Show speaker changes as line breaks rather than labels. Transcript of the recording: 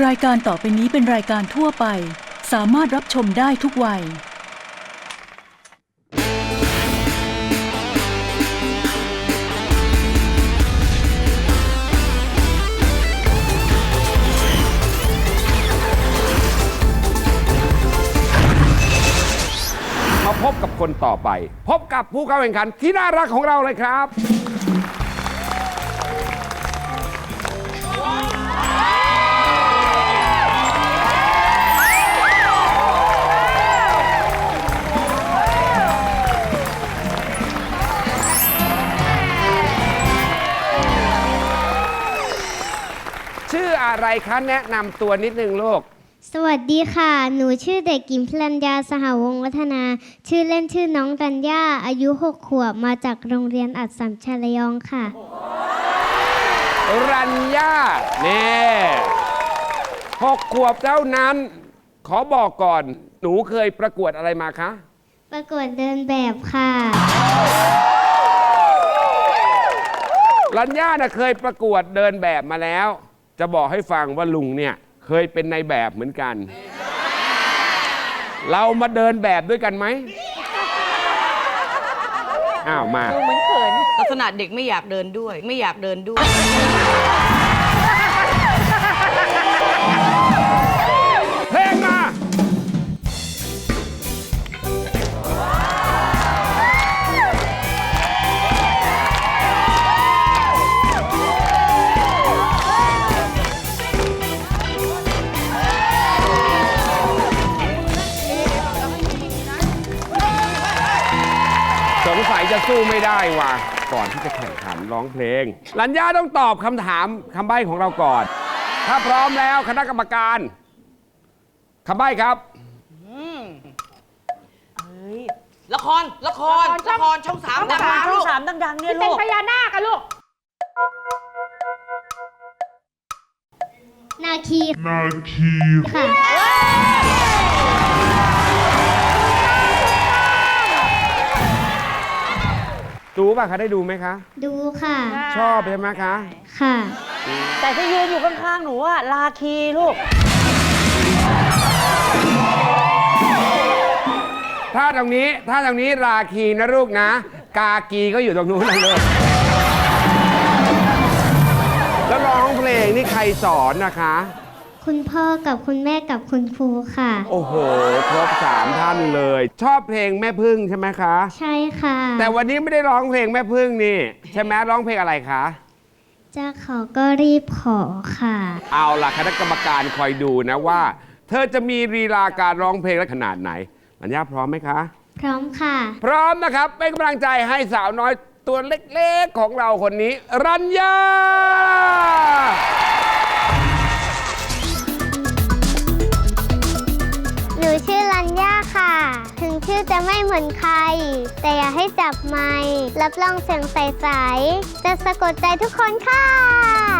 รายการต่อไปนี้เป็นรายการทั่วไป สามารถรับชมได้ทุกวัย
มาพบกับคนต่อไป พบกับผู้เข้าแข่งขันที่น่ารักของเราเลยครับ ออะไรคะแนะนำตัวนิดนึงลูก
สวัสดีค่ะ หนูชื่อเด็กหญิงพลัญญาสหวงศ์วัฒนา ชื่อเล่นชื่อน้องรัญญา อายุ 6 ขวบ มาจากโรงเรียนอัดสัมชัญระยองค่ะ
รัญญาเน่หกขวบเท่านั้น ขอบอกก่อน หนูเคยประกวดอะไรมาคะ
ประกวดเดินแบบค่ะ
รัญญาน่ะเคยประกวดเดินแบบมาแล้ว จะบอกให้ฟังว่าลุงเนี่ยเคยเป็นในแบบเหมือนกัน เรามาเดินแบบด้วยกันไหมอ้าวมา
ดูเหมือนเขิน
ลักษณะเด็กไม่อยากเดินด้วย ไม่อยากเดินด้ว
ย จะสู้ไม่ได้ว่ะก่อนที่จะแข่งขันร้องเพลง ลัญญาต้องตอบคำถามคำใบ้ของเราก่อน ถ้าพร้อมแล้วคณะกรรมการคำใบ้ครับ
ละคร ละคร ละคร ช่องสาม
ละ
นะ
คร
คะ
ช่อ
ลู
ง
ก
สามดังๆเนี่ยเป็ลูนกพญานาคอะลูก
นาคีนาคีค่ะ
ดูป่ะคะได้ดูไหมคะ
ดูค่ะ
ชอบใช่ไหมคะ
ค่ะ
แต่ที่ยืนอยู่ข้างๆ หนูอะลาคีลูก
ถ้าตรงนี้ถ้าตรงนี้ราคีนะลูกนะ กากีก็อยู่ตรงนู้นเลยแล้วร้องเพลงนี่ใครสอนนะคะ
คุณพ่อกับคุณแม่กับคุณครูค่ะ
โอ้โห ครบสามท่านเลย ชอบเพลงแม่พึ่งใช่ไหมคะ
ใช่ค่ะ
แต่วันนี้ไม่ได้ร้องเพลงแม่พึ่งนี่ ใช่ไหมร้องเพลงอะไรคะ
จะขอก็รีบขอค่ะ
เอาล่ะคณะกรรมการคอยดูนะว่า เธอจะมีลีลาการร้องเพลงและขนาดไหนอัญญาพร้อมไหมคะ
พร้อมค่ะ
พร้อมนะครับเป็นกำลังใจให้สาวน้อยตัวเล็กๆของเราคนนี้ รัญญา
หนูชื่อลัญญาค่ะ ถึงชื่อจะไม่เหมือนใคร แต่อย่าให้จับไม้รับรองเสียงใสๆจะสะกดใจทุกคนค่ะ